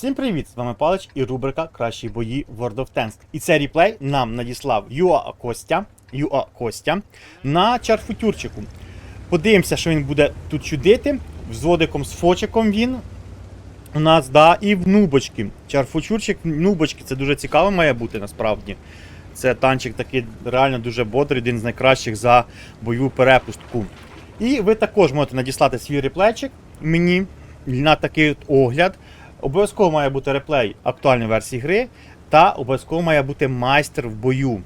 Всім привіт! З вами Палич і рубрика Кращі бої World of Tanks. І цей реплей нам надіслав Юа Костя, Юа Костя на чарфутюрчику. Подивимося, що він буде тут чудити. З водиком, з фочиком він. У нас, да, і в нубочки. Чарфутюрчик, нубочки, це дуже цікаво має бути насправді. Це танчик такий реально дуже бодрий, один з найкращих за бойову перепустку. І ви також можете надіслати свій реплейчик мені на такий от огляд. Обов'язково має бути реплей актуальної версії гри, та обов'язково має бути майстер в бою.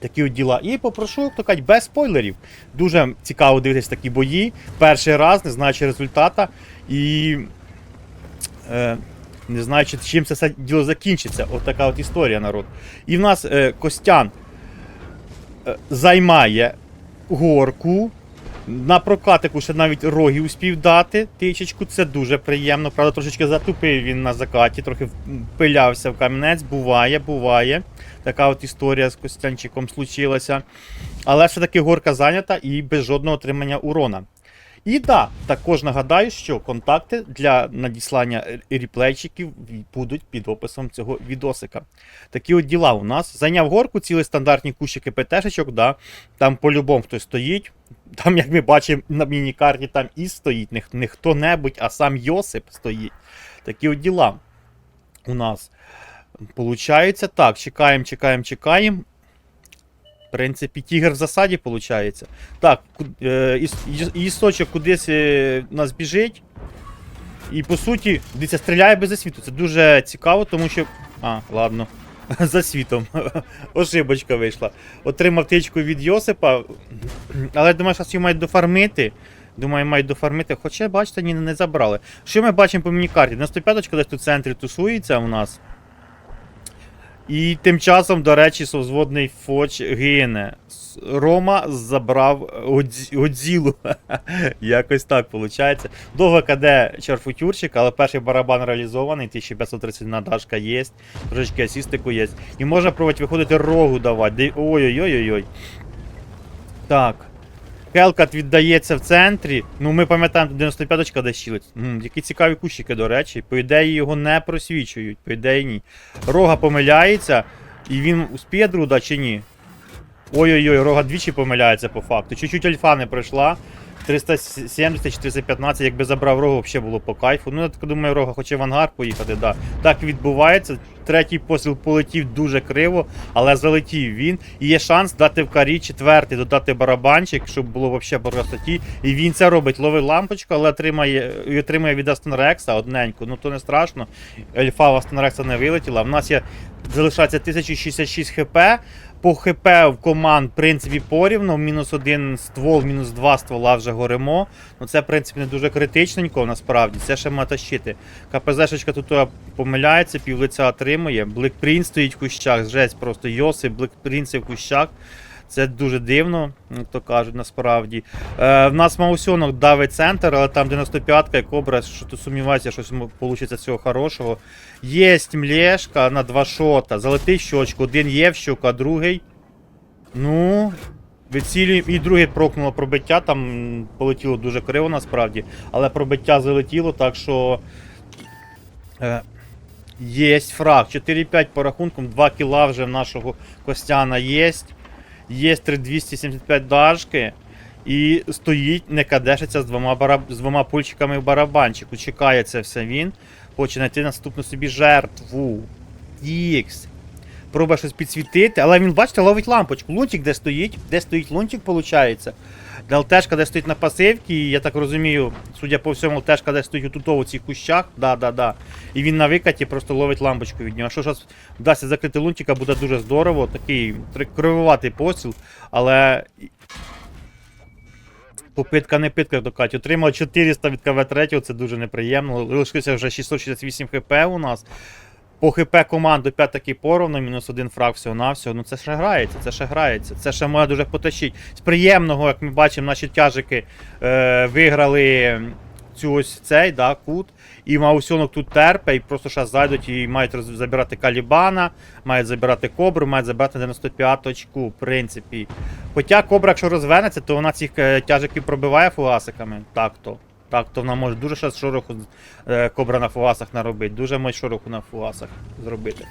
Такі от діла. І попрошу, кажуть, без спойлерів. Дуже цікаво дивитися такі бої. Перший раз, не знаючи результата. І е, не знаючи, чим це все діло закінчиться. От така от історія, народ. І в нас е, Костян е, займає горку. На прокатику ще навіть роги успів дати тичечку, це дуже приємно. Правда, трошечки затупив він на закаті, трохи пилявся в камінець. Буває, буває. Така от історія з Костянчиком случилася. Але все-таки горка зайнята і без жодного отримання урона. І да, також нагадаю, що контакти для надіслання реплейчиків будуть під описом цього відосика. Такі от діла у нас. Зайняв горку, цілий стандартні кущики ПТшечок, да. там по-любому хтось стоїть. Там, як ми бачимо на міні-карті, там і стоїть, не, не хто-небудь, а сам Йосип стоїть. Такі от діла у нас. Получається так, чекаємо, чекаємо, чекаємо. В принципі, тігр в засаді виходить. Так, е, іс- іс- істочок кудись е, нас біжить. І по суті, дивіться, стріляє без засвіту. Це дуже цікаво, тому що. А, ладно. За світом. Ошибочка вийшла. Отримав тичку від Йосипа. Але думаю, що її мають дофармити. Думаю, мають дофармити. Хоча, бачите, ні, не забрали. Що ми бачимо по мінікарті? 95 десь тут в центрі тусується у нас. І тим часом, до речі, совзводний Фоч гине. Рома забрав Годзі- Годзілу. Якось так виходить. Довго каде чарфутюрчик, але перший барабан реалізований, 1531 дашка є, трошечки асістику є. І можна пробувати виходити рогу давати. Де- Ой-ой-ой-ой. Так. Хелкат віддається в центрі. Ну, ми пам'ятаємо, тут 95-ка десь щілить. Які цікаві кущики, до речі. По ідеї його не просвічують. По ідеї ні. Рога помиляється, і він успіє друда чи ні? Ой-ой-ой, рога двічі помиляється по факту. Чуть-чуть альфа не пройшла. 370 чи 315, якби забрав рогу, взагалі було по кайфу. Ну, я так думаю, рога хоче в ангар поїхати, да. Так відбувається. Третій постріл полетів дуже криво, але залетів він. І є шанс дати в карі четвертий, додати барабанчик, щоб було взагалі по. І він це робить. Ловить лампочку, але отримає, і від Астон Рекса одненьку. Ну то не страшно. Ельфа в Астон Рекса не вилетіла. В нас є залишається 1066 хп. По ХП в команд, в принципі, порівну. Мінус один ствол, мінус два ствола вже горимо. Ну це, в принципі, не дуже критичненько насправді. Це ще матащити. КПЗшечка тут е, помиляється, півлиця отримує. Блекпрінт стоїть в кущах, жесть просто Йосип, Блекпрінт в кущах. Це дуже дивно, як то кажуть, насправді. Е, в нас Маусьонок давить центр, але там 95-ка і кобра, що тут сумніваюся, щось вийде з цього хорошого. Єсть млешка на два шота. Залетить щочку. Один є в щука, другий. Ну. Відцілюємо. І другий прокнуло пробиття, там полетіло дуже криво насправді. Але пробиття залетіло, так що. Е, єсть фраг. 4-5 по рахункам, 2 кіла вже в нашого Костяна єсть. Є 3275 дашки. І стоїть, не кадешиться з двома, бараб... з двома пульчиками в барабанчику. Чекає це все він. Знайти наступну собі жертву. Ікс. Пробує щось підсвітити, але він, бачите, ловить лампочку. Лунтик де стоїть? Де стоїть лунтик, виходить? ЛТшка, де стоїть на пасивці, я так розумію, судя по всьому, ЛТшка, де стоїть отут у цих кущах. Да, да, да. І він на викаті просто ловить лампочку від нього. Якщо зараз вдасться закрити лунтика, буде дуже здорово. Такий кривуватий постріл, але. Попитка не питка, то кажуть. Отримав 400 від КВ-3, це дуже неприємно. Лишився вже 668 хп у нас. По ХП команду 5 таки поровно, мінус один фраг всього на всього. Ну це ще грається, це ще грається. Це ще може дуже потащить. З приємного, як ми бачимо, наші тяжики е, виграли цю ось цей да, кут. І Маусьонок тут терпе, і просто зараз зайдуть і мають забирати Калібана, мають забирати кобру, мають забирати 95 очку, в принципі. Хоча кобра, якщо розвернеться, то вона цих е, тяжиків пробиває фугасиками. Так то. Так, то вона може дуже ще шороху е, кобра на фугасах наробити, дуже може шороху на фугасах зробити.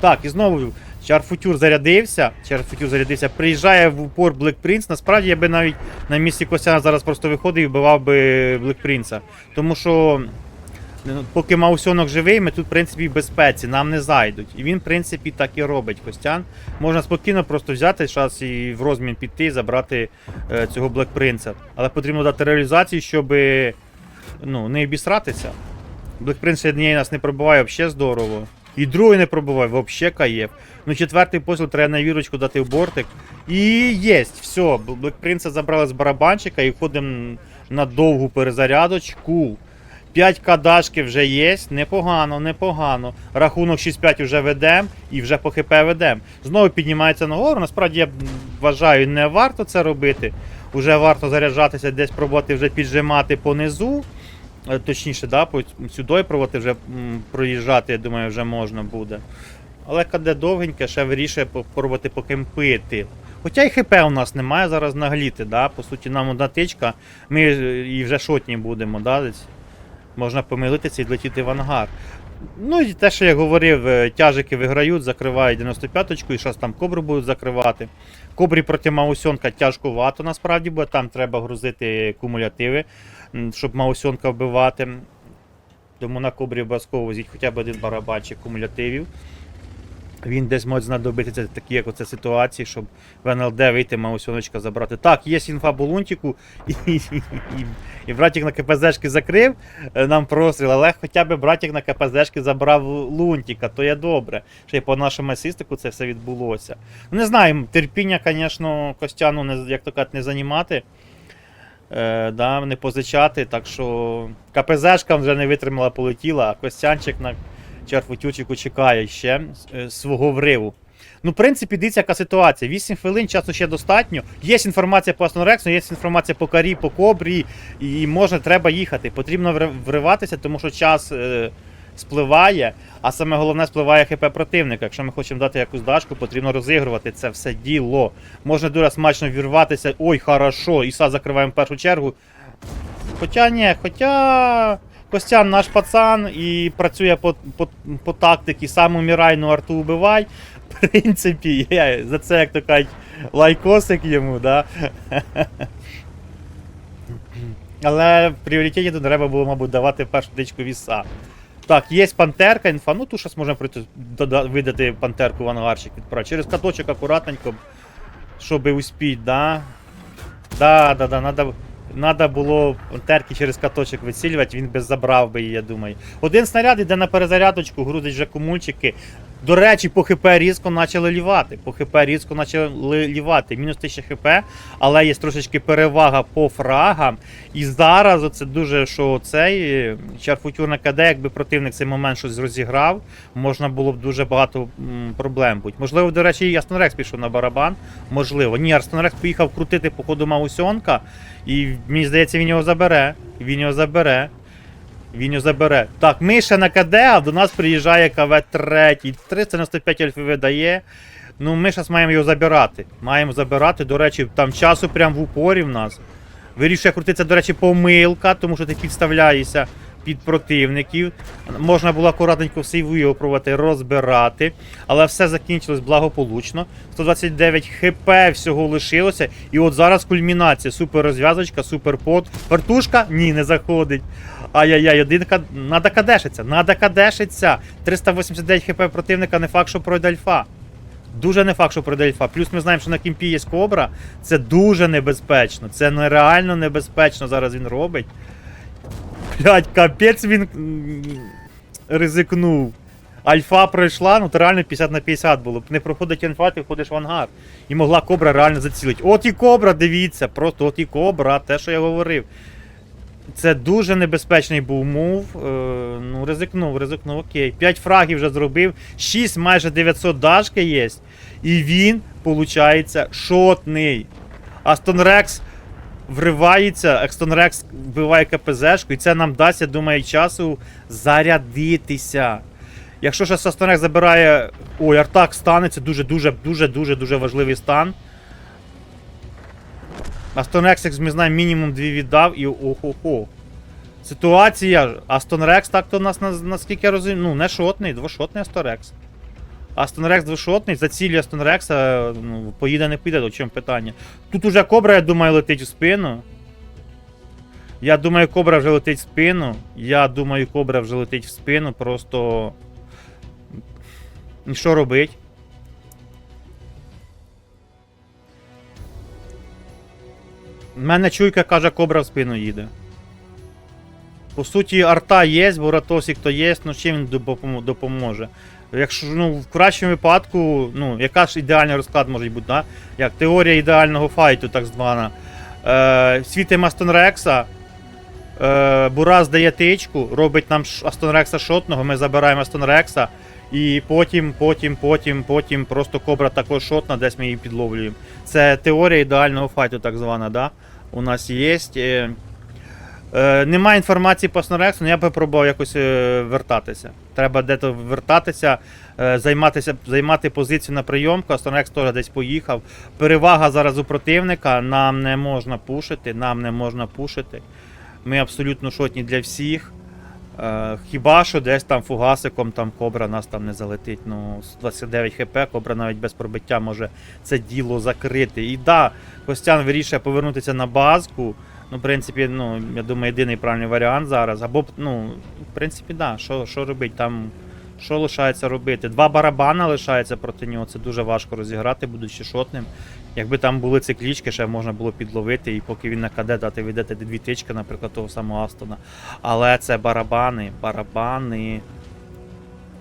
Так, і знову Чарфутюр зарядився. Чарфутюр зарядився, приїжджає в упор Black Prince. Насправді я би навіть на місці Костяна зараз просто виходив і вбивав би Black Prince. Тому що ну, поки Маусьонок живий, ми тут, в принципі, в безпеці, нам не зайдуть. І він, в принципі, так і робить Костян. Можна спокійно просто взяти зараз і в розмін піти забрати е, цього Black Prince. Але потрібно дати реалізацію, щоб ну, не обісратися. Black Prince однієї нас не пробиває, взагалі здорово. І другий не пробиває, взагалі каєв. Ну, четвертий посил треба на вірочку дати в бортик. І єсть, все. Black Prince забрали з барабанчика і ходимо на довгу перезарядочку. 5 кадашки вже є, непогано, непогано. Рахунок 6-5 вже ведем і вже по ХП ведем. Знову піднімається нагору. Насправді я вважаю, не варто це робити. Уже варто заряджатися, десь пробувати вже піджимати понизу. Е, Точніше, да, сюди пробувати вже проїжджати, я думаю, вже можна буде. Але КД довгеньке, ще вирішує попробувати покемпити. Хоча і ХП у нас немає зараз нагліти, да? по суті, нам одна тичка, ми е, і вже шотні будемо, да? десь. Можна помилитися і влетіти в ангар. Ну і те, що я говорив, е, тяжики виграють, закривають 95-ку і зараз там кобру будуть закривати. Кобрі проти Маусьонка тяжкувато насправді, бо там треба грузити кумулятиви, щоб Маусьонка вбивати. Тому на кобрі обов'язково візіть хоча б один барабанчик кумулятивів. Він десь може знадобитися такі, як оце ситуації, щоб в НЛД вийти Маусьоночка забрати. Так, є інфа по лунтику, і, і, і, і братик на КПЗшки закрив е, нам простріл, але хоча б братик на КПЗшки забрав лунтика, то є добре. Ще й по нашому асистику це все відбулося. Ну, Не знаю, терпіння, звісно, Костяну, не, як то кажуть, не занімати. Е, да, не позичати, так що КПЗшка вже не витримала, полетіла, а Костянчик на Чарфутючику чекає ще е, свого вриву. Ну, в принципі, дивіться, яка ситуація. 8 хвилин, часу ще достатньо. Є інформація по Астонрексу, є інформація по Карі, по Кобрі, і можна, треба їхати. Потрібно вриватися, тому що час е, спливає, а саме головне спливає ХП противника. Якщо ми хочемо дати якусь дашку, потрібно розігрувати це все діло. Можна дуже смачно вірватися. Ой, хорошо, Іса закриваємо в першу чергу. Хоча ні, хоча. Костян наш пацан і працює по, по, по тактиці, сам умирай, ну арту убивай. В принципі, є, за це, як то кажуть, лайкосик йому, да? Але в пріоритеті тут треба було, мабуть, давати першу дичку віса. Так, є пантерка, інфа. Ну тут щось можна видати пантерку в ангарчик відправити. Через каточок акуратненько, щоб успіть, да? Да, да, да, надо, надо було терки через каточок вицілювати, він би забрав би її, я думаю. Один снаряд іде на перезарядочку, грузить вже кумульчики. До речі, по ХП різко почали лівати. По ХП різко почали лівати. Мінус 1000 ХП, але є трошечки перевага по фрагам. І зараз оце дуже, що цей е, Чарфутюр на КД, якби противник цей момент щось розіграв, можна було б дуже багато проблем бути. Можливо, до речі, і Астонрекс пішов на барабан. Можливо. Ні, Астонрекс поїхав крутити по ходу Маусьонка, і мені здається, він його забере. Він його забере. Він його забере. Так, ми ще на КД, а до нас приїжджає КВ-3. 395 альфи дає. Ну, ми зараз маємо його забирати. Маємо забирати. До речі, там часу прям в упорі в нас. Вирішує крутитися, до речі, помилка, тому що ти підставляєшся під противників. Можна було акуратненько в сейву його пробувати розбирати, але все закінчилось благополучно. 129 хп всього лишилося. І от зараз кульмінація. Супер розв'язочка, супер пот. Вертушка? Ні, не заходить. Ай-яй-яй, один кад... Надо кадешиться, надо кадешиться. 389 хп противника, не факт, що пройде альфа. Дуже не факт, що пройде альфа. Плюс ми знаємо, що на кімпі є кобра. Це дуже небезпечно. Це нереально небезпечно зараз він робить. Блять, капець він ризикнув. Альфа пройшла, ну то реально 50 на 50 було. Не проходить альфа, ти входиш в ангар. І могла кобра реально зацілити. От і кобра, дивіться, просто от і кобра, те, що я говорив. Це дуже небезпечний був мув. Е, ну, ризикнув, ризикнув, окей. 5 фрагів вже зробив, 6 майже 900 дашки є. І він, виходить, шотний. Астон Рекс вривається, Екстон Рекс вбиває КПЗшку, і це нам дасть, я думаю, часу зарядитися. Якщо ще Астон Рекс забирає. Ой, Артак стане, це дуже дуже дуже дуже дуже важливий стан. Астон Рекс, як ми знаємо, мінімум 2 віддав і охо-хо. Ситуація. Астон Рекс так то у нас наскільки я розумію. Ну, не шотний, двошотний Астон Рекс. Астон Рекс двошотний, зацілює Астон Рекса, ну, поїде не піде, о чому питання. Тут уже кобра, я думаю, летить в спину. Я думаю, кобра вже летить в спину. Я думаю, кобра вже летить в спину, просто. І що робить? У мене чуйка каже, кобра в спину їде. По суті, арта є, Буратосик то є, ну чим він допоможе. Якщо ну, в кращому випадку, ну, яка ж ідеальний розклад може бути, да? як теорія ідеального файту, так звана. Е, світимо Астон Рекса, е, Бураз дає тичку, робить нам Астон Рекса шотного, ми забираємо Астон Рекса, і потім, потім, потім, потім просто кобра також шотна, десь ми її підловлюємо. Це теорія ідеального файту, так звана, да? У нас є. Е, е, немає інформації по Снорексу, але я би пробував якось е, вертатися. Треба дето вертатися, е, займатися, займати позицію на прийомку. Снорекс теж десь поїхав. Перевага зараз у противника. Нам не можна пушити, нам не можна пушити. Ми абсолютно шотні для всіх. Е, хіба що десь там фугасиком там кобра нас там не залетить. Ну, 29 хп, кобра навіть без пробиття може це діло закрити. І да, Костян вирішує повернутися на базку. Ну, в принципі, ну, я думаю, єдиний правильний варіант зараз. Або, ну, в принципі, да, що, що робить там. Що лишається робити? Два барабана лишається проти нього, це дуже важко розіграти, будучи шотним. Якби там були циклічки, ще можна було підловити, і поки він на КД дати віддати дві тички, наприклад, того самого Астона. Але це барабани, барабани.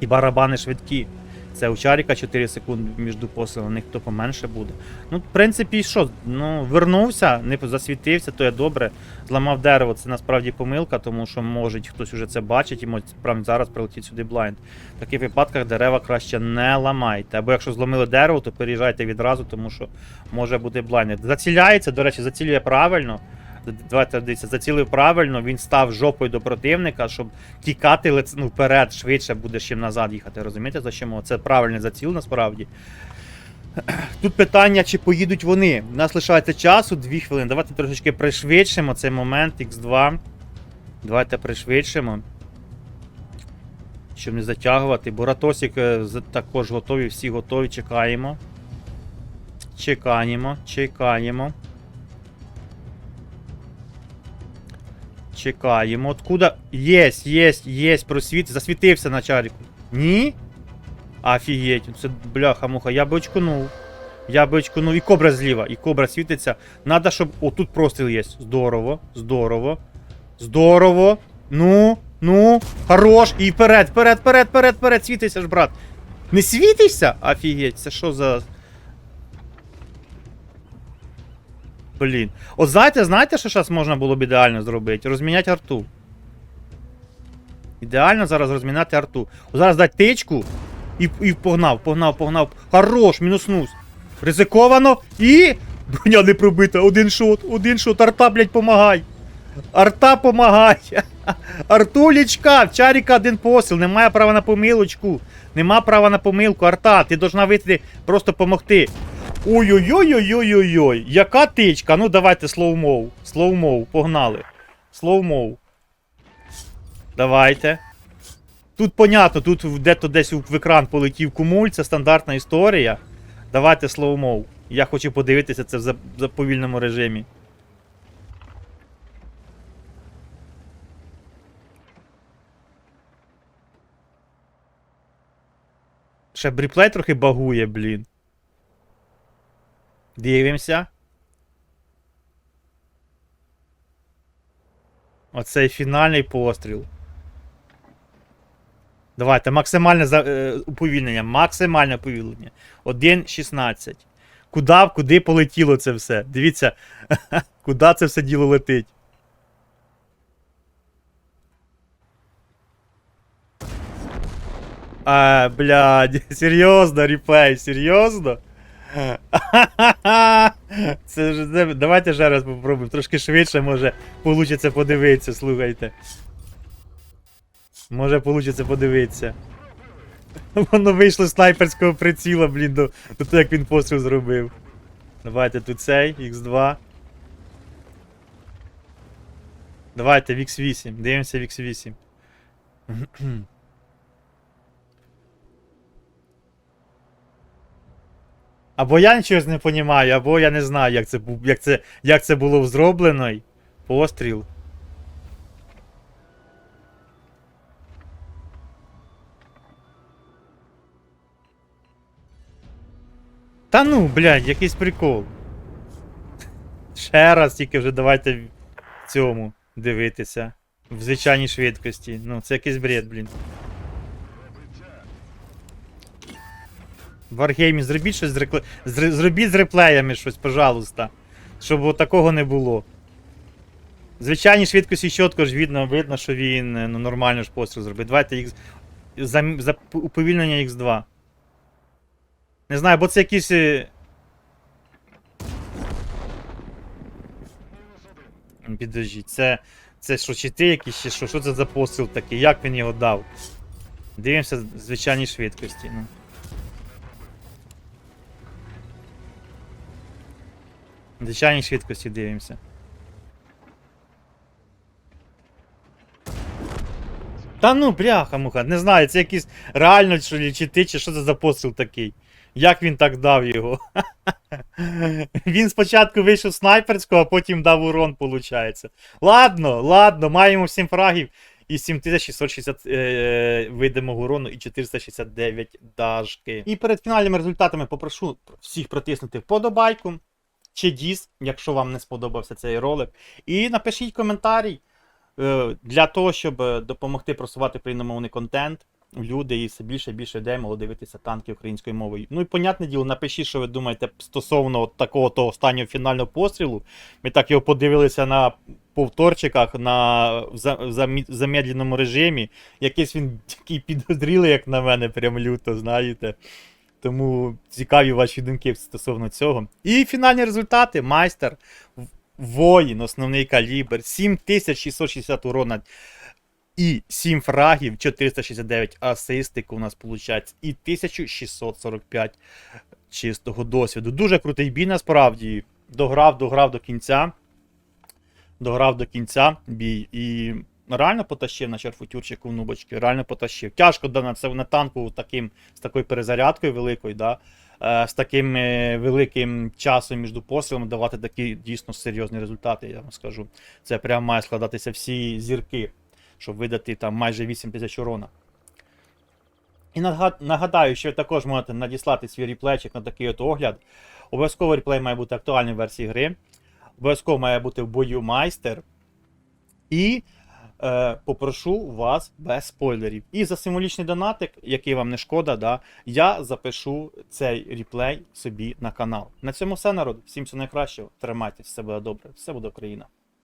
І барабани швидкі. Це у Чаріка 4 секунди між посилами, у них то поменше буде. Ну, в принципі, що? Ну, вернувся, не засвітився, то є добре. Зламав дерево, це насправді помилка, тому що може хтось уже це бачить і може прямо зараз прилетіть сюди блайнд. В таких випадках дерева краще не ламайте. Або якщо зломили дерево, то переїжджайте відразу, тому що може бути блайнд. Заціляється, до речі, зацілює правильно. Давайте дивіться, зацілив правильно, він став жопою до противника, щоб тікати лице- ну, вперед швидше буде, чим назад їхати. Розумієте, за чому? Це правильний заціл насправді. Тут питання, чи поїдуть вони. У нас лишається часу 2 хвилини. Давайте трошечки пришвидшимо цей момент X2. Давайте пришвидшимо. Щоб не затягувати. Буратосик е, також готові, всі готові. Чекаємо. Чекаємо, чекаємо. Чекаємо. Откуда? Єсть, єсть, єсть, просвіт. Засвітився на. Ні? Офігеть, це бляха-муха, я би очкунув. Я би очкунув. І кобра зліва, і кобра світиться. Надо, щоб. О, тут простріл є. Здорово, здорово. Здорово. Ну, ну, хорош. І вперед, вперед, вперед, вперед, вперед, світися ж, брат. Не світишся? Офігеть, це що за. Блін. От знаєте, знаєте, що зараз можна було б ідеально зробити? Розміняти арту. Ідеально зараз розміняти арту. От зараз дати тичку і, і погнав, погнав, погнав. Хорош, мінуснув. Ризиковано і. Броня не пробита. Один шот, один шот. Арта, блядь, помагай. Арта помагай. Артулечка, в Чаріка один посил, немає права на помилочку. Нема права на помилку. Арта, ти должна вийти просто помогти. Ой-ой-ой-ой-ой-ой-ой. Яка тичка? Ну давайте слоумоу. Слоумоу, погнали. Слоумоу. Давайте. Тут понятно, тут де-то десь в екран полетів кумуль, це стандартна історія. Давайте слоумоу. Я хочу подивитися це в повільному режимі. Ще бріплей трохи багує, блін. Дивимося. Оцей фінальний постріл. Давайте, максимальне за, е, уповільнення. Максимальне уповільнення. 1.16. Куда, куди полетіло це все? Дивіться, куди це все діло летить. А, блядь, серйозно, реплей, серйозно? Це ж давайте ще раз попробуємо. Трошки швидше, може, получиться подивитися, слухайте. Може, получиться подивитися. Воно вийшло з снайперського приціла, блін, до, до того, як він постріл зробив. Давайте тут цей, Х2. Давайте, Вікс 8. Дивимося Вікс 8. Або я нічого не розумію, або я не знаю, як це, як це, як це було зроблено. Постріл. Та ну, блядь, якийсь прикол. Ще раз тільки вже давайте в цьому дивитися. В звичайній швидкості. Ну, це якийсь бред, блін. В Wargame зробіть щось з рекле... з... Зробіть з реплеями щось, пожалуйста. Щоб такого не було. В звичайній швидкості чітко ж видно, видно, що він ну, нормально ж постріл зробить. Давайте їх за, за уповільнення X2. Не знаю, бо це якісь. е, Підождіть, це. Це що, чити якісь чи що? Що це за постріл такий? Як він його дав? Дивимося в звичайній швидкості. Ну. В звичайній швидкості дивимося. Та ну, бляха, муха, не знаю, це якийсь реально що ли, чити, чи що це за постріл такий. Як він так дав його? Він спочатку вийшов снайперського, а потім дав урон, виходить. Ладно, ладно, маємо 7 фрагів і 7660 е, видимого урону і 469 дажки. І перед фінальними результатами попрошу всіх протиснути вподобайку чи діз, якщо вам не сподобався цей ролик. І напишіть коментарій е, для того, щоб е, допомогти просувати україномовний контент. Люди і все більше і більше людей могло дивитися танки українською мовою. Ну і понятне діло, напишіть, що ви думаєте стосовно такого того останнього фінального пострілу. Ми так його подивилися на повторчиках на замедленому режимі. Якийсь він такий підозрілий, як на мене, прям люто, знаєте. Тому цікаві ваші думки стосовно цього. І фінальні результати: майстер, воїн, основний калібр, 7660 урона і 7 фрагів, 469 асистик у нас виходить, і 1645 чистого досвіду. Дуже крутий бій, насправді. Дограв, дограв до кінця. Дограв до кінця бій. І реально потащив на черфутюрчику в нубочки, реально потащив. Тяжко да, на це на танку таким, з такою перезарядкою великою, да, е, з таким е, великим часом між пострілами давати такі дійсно серйозні результати, я вам скажу. Це прям має складатися всі зірки, щоб видати там майже 8 тисяч урона. І нагадаю, що ви також можете надіслати свій реплейчик на такий от огляд. Обов'язково реплей має бути актуальній версії гри. Обов'язково має бути в бою майстер. І е, попрошу вас без спойлерів. І за символічний донатик, який вам не шкода, да, я запишу цей реплей собі на канал. На цьому все, народ. Всім всього найкращого. Тримайтесь, все буде добре, все буде Україна.